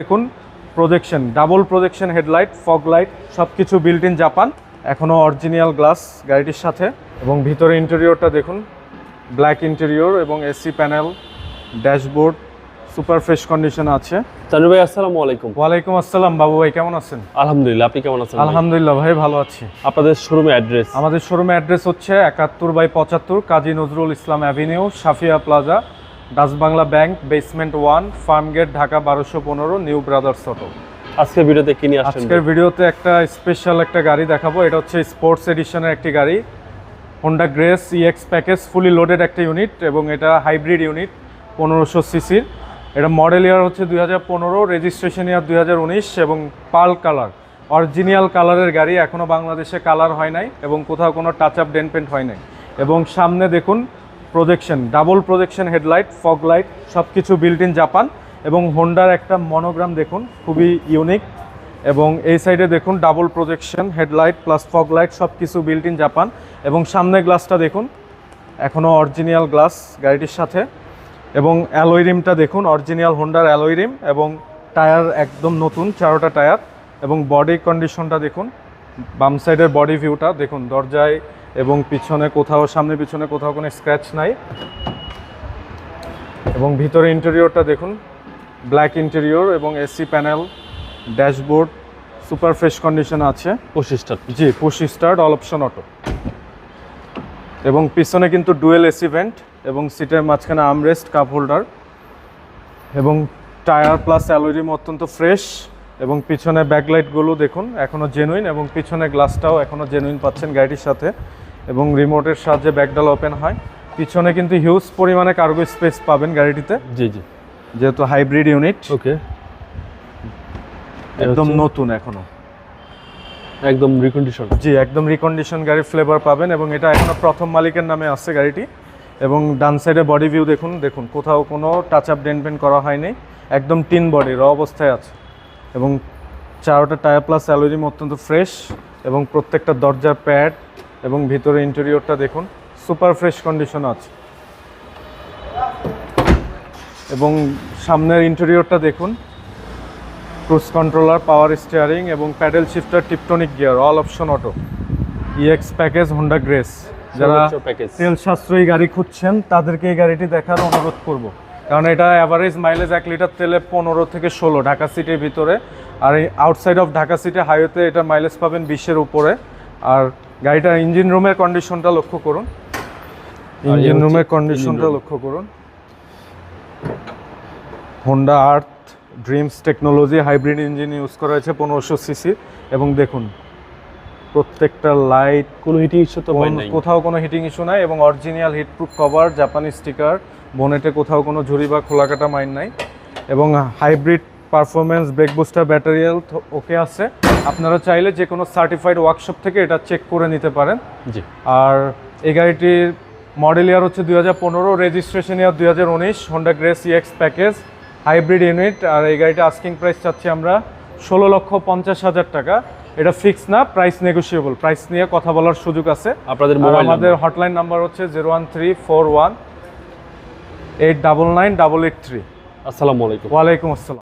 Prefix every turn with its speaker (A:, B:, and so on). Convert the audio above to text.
A: দেখুন projection double projection headlight fog light সব কিছু বিল্ট ইন জাপান এখনও অরিজিনাল গ্লাস গাড়িটির সাথে। এবং ভিতরে ইন্টেরিয়রটা দেখুন ব্ল্যাক ইন্টেরিয়র এবং AC panel dashboard super fresh condition আছে।
B: তানু ভাই আসসালামু আলাইকুম।
A: ওয়ালাইকুম আসসালাম বাবু ভাই কেমন আছেন?
B: আলহামদুলিল্লাহ আপনি কেমন আছেন?
A: আলহামদুলিল্লাহ ভাই ভালো আছি।
B: আপনাদের শোরুমে অ্যাড্রেস
A: আমাদের শোরুমে অ্যাড্রেস হচ্ছে একাত্তর বাই পঁচাত্তর Kazi Nazrul Islam avenue Safia plaza Dutch Bangla bank basement one farm gate Dhaka বারোশো পনেরো নিউ ব্রাদার্স অটো
B: আজকে ভিডিওতে কি নিয়ে
A: আজকের ভিডিওতে একটা স্পেশাল একটা গাড়ি দেখাবো। এটা হচ্ছে স্পোর্টস এডিশনের একটি গাড়ি। Honda Grace EX package fully loaded একটা ইউনিট এবং এটা হাইব্রিড ইউনিট পনেরোশো সিসির এটা মডেল ইয়ার হচ্ছে দুই হাজার পনেরো রেজিস্ট্রেশন ইয়ার দুই হাজার উনিশ এবং পাল কালার অরিজিনাল কালারের গাড়ি এখনও বাংলাদেশে কালার হয় নাই এবং কোথাও কোনো টাচ আপ ডেন পেন্ট হয় নাই। এবং সামনে দেখুন projection double projection headlight fog light সব কিছু বিল্ট ইন জাপান এবং হোন্ডার একটা মনোগ্রাম দেখুন, খুবই ইউনিক এবং এই সাইডে দেখুন double projection headlight plus fog light সব কিছু বিল্ট ইন জাপান এবং সামনে গ্লাসটা দেখুন এখনও অরিজিনাল গ্লাস গাড়িটির সাথে এবং অ্যালয় রিমটা দেখুন অরিজিনাল হোন্ডার অ্যালয় রিম এবং টায়ার একদম নতুন, চারোটা টায়ার এবং বডি কন্ডিশনটা দেখুন, বাম সাইডের বডি ভিউটা দেখুন, দরজায় এবং পিছনে কোথাও সামনে পিছনে কোথাও কোনো স্ক্র্যাচ নাই। এবং ভিতরে ইন্টেরিয়রটা দেখুন ব্ল্যাক ইন্টেরিয়র এবং AC panel dashboard super fresh condition আছে।
B: পঁচিশটা
A: G push start all option auto এবং পিছনে কিন্তু ডুয়েল এসি ভেন্ট এবং সিটের মাঝখানে আমরেস্ট কাপ হোল্ডার এবং টায়ার প্লাস অ্যালোরিম অত্যন্ত ফ্রেশ এবং পিছনে ব্যাকলাইটগুলো দেখুন এখনও জেনুইন এবং পিছনে গ্লাসটাও এখনও জেনুইন পাচ্ছেন গাড়িটির সাথে এবং রিমোটের সাহায্যে ব্যাকডাল ওপেন হয়। পিছনে কিন্তু হিউজ পরিমাণে কার্গো স্পেস পাবেন গাড়িটিতে।
B: জি জি।
A: যেহেতু হাইব্রিড ইউনিট
B: ওকে
A: একদম নতুন এখনও।
B: একদম রিকন্ডিশন
A: জি একদম রিকন্ডিশন গাড়ির ফ্লেভার পাবেন এবং এটা এখনও প্রথম মালিকের নামে আছে গাড়িটি। এবং ডান সাইডে বডি ভিউ দেখুন দেখুন কোথাও কোনো টাচ আপ ডেন্ট পেন্ট করা হয়নি। একদম টিন বডি র অবস্থায় আছে। এবং চারোটা টায়ার প্লাস অ্যালোরিম অত্যন্ত ফ্রেশ এবং প্রত্যেকটা দরজার প্যাড এবং ভিতরে ইন্টেরিয়রটা দেখুন সুপার ফ্রেশ কন্ডিশন আছে। এবং সামনের ইন্টেরিয়রটা দেখুন ক্রুজ কন্ট্রোলার পাওয়ার স্টিয়ারিং এবং paddle shifter tiptronic gear all option auto. EX package Honda Grace যারা তেল সাশ্রয়ী গাড়ি খুঁজছেন তাদেরকে এই গাড়িটি দেখার অনুরোধ করব। কারণ এটা অ্যাভারেজ মাইলেজ এক লিটার তেলে পনেরো থেকে ষোলো ঢাকা সিটির ভিতরে। আর এই আউটসাইড অফ ঢাকা সিটি হাইওয়েতে এটা মাইলেজ পাবেন বিশের উপরে। আর গাড়িটার ইঞ্জিন রুমের কন্ডিশনটা লক্ষ্য করুন। ইঞ্জিন রুমের কন্ডিশনটা লক্ষ্য করুন। Honda Earth Dreams technology hybrid engine use করা হয়েছে পনেরোশো সিসি এবং দেখুন প্রত্যেকটা লাইট
B: কোনো হিটিং ইস্যু তো
A: কোথাও কোনো হিটিং ইস্যু নাই এবং অরিজিনাল হিটপ্রুফ কভার জাপানি স্টিকার বোনেটে কোথাও কোনো ঝুরি বা খোলাকাটা মাইন নাই। এবং hybrid performance brake booster battery okay আছে। আপনারা চাইলে যে কোনো সার্টিফাইড ওয়ার্কশপ থেকে এটা চেক করে নিতে পারেন।
B: জি।
A: আর এই গাড়িটির মডেল ইয়ার হচ্ছে দুই হাজার পনেরো রেজিস্ট্রেশন ইয়ার দুই হাজার উনিশ Honda Grace EX package hybrid unit আর এই গাড়িটা আস্কিং প্রাইস চাচ্ছি আমরা ষোলো লক্ষ পঞ্চাশ হাজার টাকা। এটা ফিক্স না প্রাইস নেগোসিয়েবল প্রাইস নিয়ে কথা বলার সুযোগ আছে।
B: আপনাদের মোবাইল
A: আমাদের হটলাইন নাম্বার হচ্ছে zero one three four one eight double nine double eight three
B: আসসালামু আলাইকুম।
A: ওয়ালাইকুম আসসালাম।